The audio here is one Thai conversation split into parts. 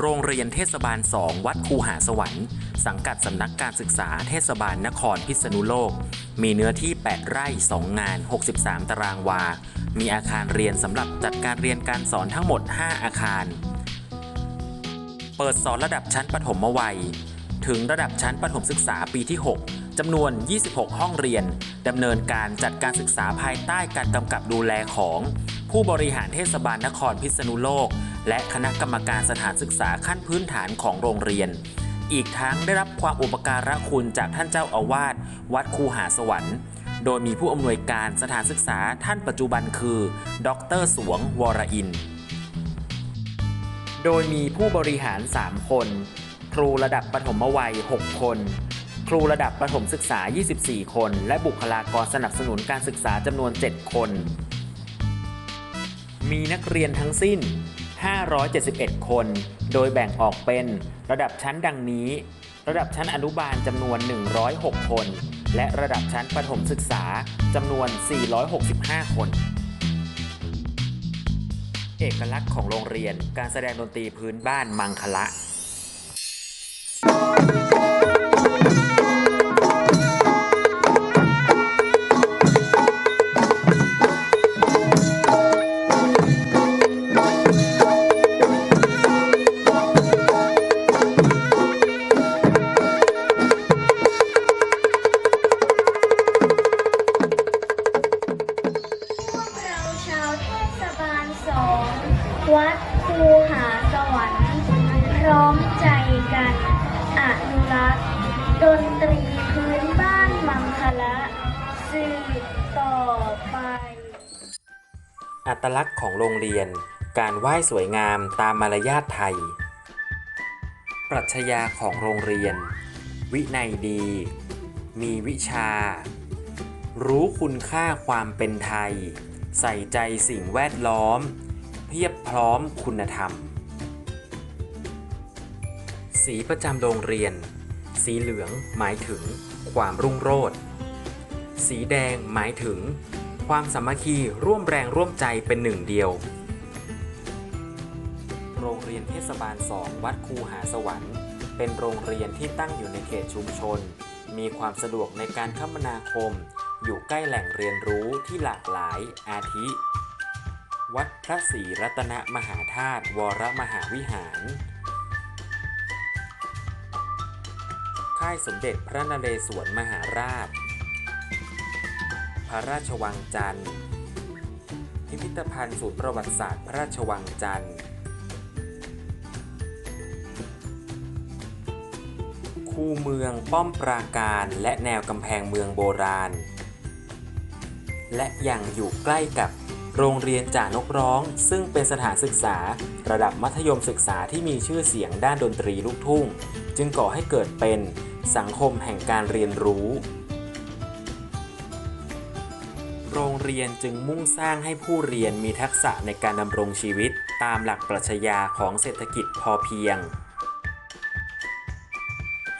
โรงเรียนเทศบาล 2 วัดคูหาสวรรค์ สังกัดสำนักการศึกษาเทศบาลนครพิษณุโลก มีเนื้อที่ 8 ไร่ 2 งาน 63 ตารางวา มีอาคารเรียนสำหรับจัดการเรียนการสอนทั้งหมด 5 อาคาร เปิดสอนระดับชั้นประถมวัย ถึงระดับชั้นประถมศึกษาปีที่ 6 จำนวน 26 ห้องเรียน ดำเนินการจัดการศึกษาภายใต้การกำกับดูแลของ ผู้บริหารเทศบาลนครพิษณุโลก และคณะกรรมการสถานศึกษาขั้นพื้นฐานของโรงเรียน อีกทั้งได้รับความอุปการะคุณจากท่านเจ้าอาวาสวัดคูหาสวรรค์ โดยมีผู้อำนวยการสถานศึกษาท่านปัจจุบันคือ ดรสวงวรอิน โดยมีผู้บริหาร 3 คน ครูระดับประถมวัย 6 คนครูระดับประถมศึกษา 24 คน และบุคลากรสนับสนุนการศึกษาจำนวน 7 คน มีนักเรียนทั้งสิ้น 571 คน โดยแบ่งออกเป็นระดับชั้นดังนี้ ระดับชั้นอนุบาลจำนวน 106 คน และระดับชั้นประถมศึกษาจำนวน 465 คน เอกลักษณ์ของโรงเรียนการแสดงดนตรีพื้นบ้านมังคละ วัดคูหาสวรรค์พร้อมใจกัน อนุรักษ์ดนตรีพื้นบ้านมังคละสืบต่อไป อัตลักษณ์ของโรงเรียน การไหว้สวยงามตามมารยาทไทย ปรัชญาของโรงเรียน วินัยดี มีวิชา รู้คุณค่าความเป็นไทย ใส่ใจสิ่งแวดล้อม พียบพร้อมคุณธรรม สีประจำโรงเรียน สีเหลืองหมายถึงความรุ่งโรจน์สีแดงหมายถึง ความสามัคคีร่วมแรงร่วมใจเป็นหนึ่งเดียว โรงเรียนเทศบาล2วัดคูหาสวรรค์ เป็นโรงเรียนที่ตั้งอยู่ในเขตชุมชน มีความสะดวกในการคมนาคม อยู่ใกล้แหล่งเรียนรู้ที่หลากหลายอาทิ วัดพระศรีรัตนมหาธาตุวรมหาวิหาร ค่ายสมเด็จพระนเรศวรมหาราช พระราชวังจันทร์ พิพิธภัณฑ์ศูนย์ประวัติศาสตร์พระราชวังจันทร์ คูเมืองป้อมปราการและแนวกำแพงเมืองโบราณ และยังอยู่ใกล้กับ โรงเรียนจ่านกร้อง ซึ่งเป็นสถานศึกษา ระดับมัธยมศึกษาที่มีชื่อเสียงด้านดนตรีลูกทุ่ง จึงก่อให้เกิดเป็นสังคมแห่งการเรียนรู้ โรงเรียนจึงมุ่งสร้างให้ผู้เรียนมีทักษะในการดำรงชีวิต ตามหลักปรัชญาของเศรษฐกิจพอเพียง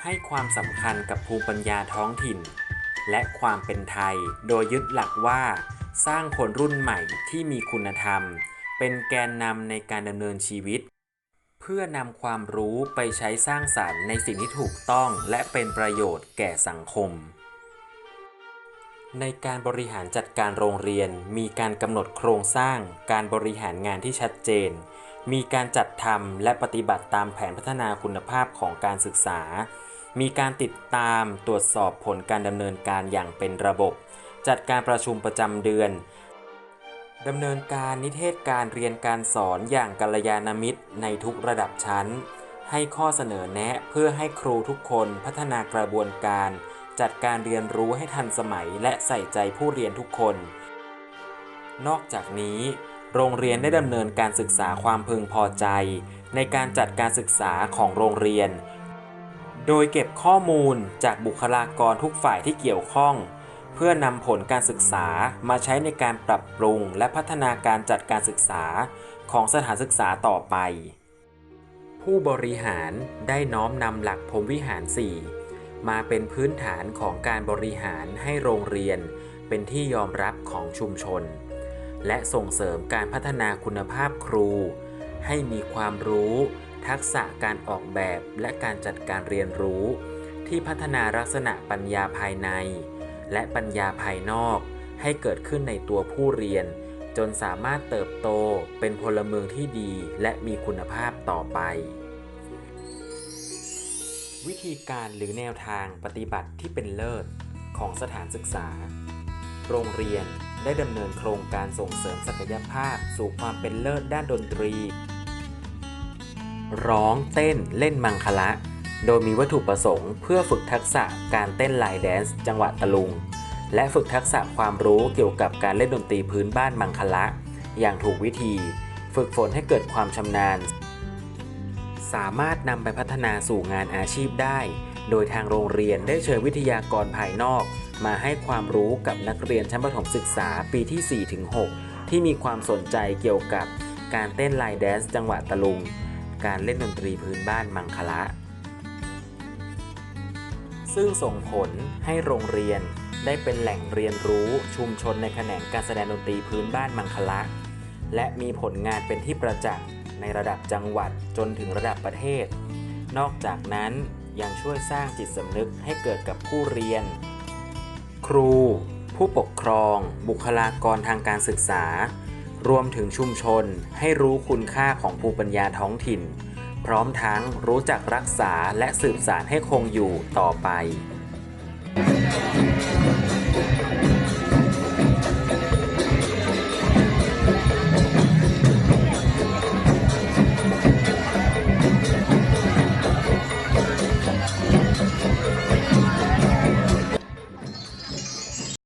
ให้ความสำคัญกับภูมิปัญญาท้องถิ่น และความเป็นไทย โดยยึดหลักว่า สร้างคนรุ่นใหม่ที่มีคุณธรรม เป็นแกนนำในการดำเนินชีวิต เพื่อนำความรู้ไปใช้สร้างสารรค์ในสิ่งที่ถูกต้องและเป็นประโยชน์แก่สังคม ในการบริหารจัดการโรงเรียนมีการกำหนดโครงสร้าง การบริหารงานที่ชัดเจน มีการจัดทำและปฏิบัติตามแผนพัฒนาคุณภาพของการศึกษา มีการติดตามตรวจสอบผลการดำเนินการอย่างเป็นระบบ จัดการประชุมประจำเดือนดำเนินการนิเทศการเรียนการสอนอย่างกัลยาณมิตรในทุกระดับชั้น ให้ข้อเสนอแนะเพื่อให้ครูทุกคนพัฒนากระบวนการ จัดการเรียนรู้ให้ทันสมัยและใส่ใจผู้เรียนทุกคน นอกจากนี้ โรงเรียนได้ดำเนินการศึกษาความพึงพอใจ ในการจัดการศึกษาของโรงเรียน โดยเก็บข้อมูลจากบุคลากรทุกฝ่ายที่เกี่ยวข้อง เพื่อนำผลการศึกษามาใช้ในการปรับปรุง และพัฒนาการจัดการศึกษาของสถานศึกษาต่อไป ผู้บริหารได้น้อมนำหลักพรมวิหาร 4 มาเป็นพื้นฐานของการบริหารให้โรงเรียน เป็นที่ยอมรับของชุมชน และส่งเสริมการพัฒนาคุณภาพครู ให้มีความรู้ ทักษะการออกแบบและการจัดการเรียนรู้ ที่พัฒนาลักษณะปัญญาภายใน และปัญญาภายนอก ให้เกิดขึ้นในตัวผู้เรียน จนสามารถเติบโตเป็นพลเมืองที่ดีและมีคุณภาพต่อไป วิธีการหรือแนวทางปฏิบัติที่เป็นเลิศของสถานศึกษา โรงเรียนได้ดำเนินโครงการส่งเสริมศักยภาพสู่ความเป็นเลิศด้านดนตรี ร้องเต้นเล่นมังคละ โดยมีวัตถุประสงค์เพื่อฝึกทักษะการเต้นลายแดนซ์จังหวะตะลุง และฝึกทักษะความรู้เกี่ยวกับการเล่นดนตรีพื้นบ้านมังคละ อย่างถูกวิธี ฝึกฝนให้เกิดความชำนาญ สามารถนำไปพัฒนาสู่งานอาชีพได้ โดยทางโรงเรียนได้เชิญวิทยากรภายนอก มาให้ความรู้กับนักเรียนชั้นประถมศึกษาปีที่ 4-6 ที่มีความสนใจเกี่ยวกับการเต้นลายแดนซ์จังหวะตะลุง การเล่นดนตรีพื้นบ้านมังคละ ซึ่งส่งผลให้โรงเรียนได้เป็นแหล่งเรียนรู้ชุมชนในแขนงการแสดงดนตรีพื้นบ้านมังคละ และมีผลงานเป็นที่ประจักษ์ในระดับจังหวัดจนถึงระดับประเทศ นอกจากนั้นยังช่วยสร้างจิตสำนึกให้เกิดกับผู้เรียน ครู ผู้ปกครอง บุคลากรทางการศึกษา รวมถึงชุมชนให้รู้คุณค่าของภูมิปัญญาท้องถิ่น พร้อมทั้งรู้จักรักษาและสืบสานให้คงอยู่ต่อไป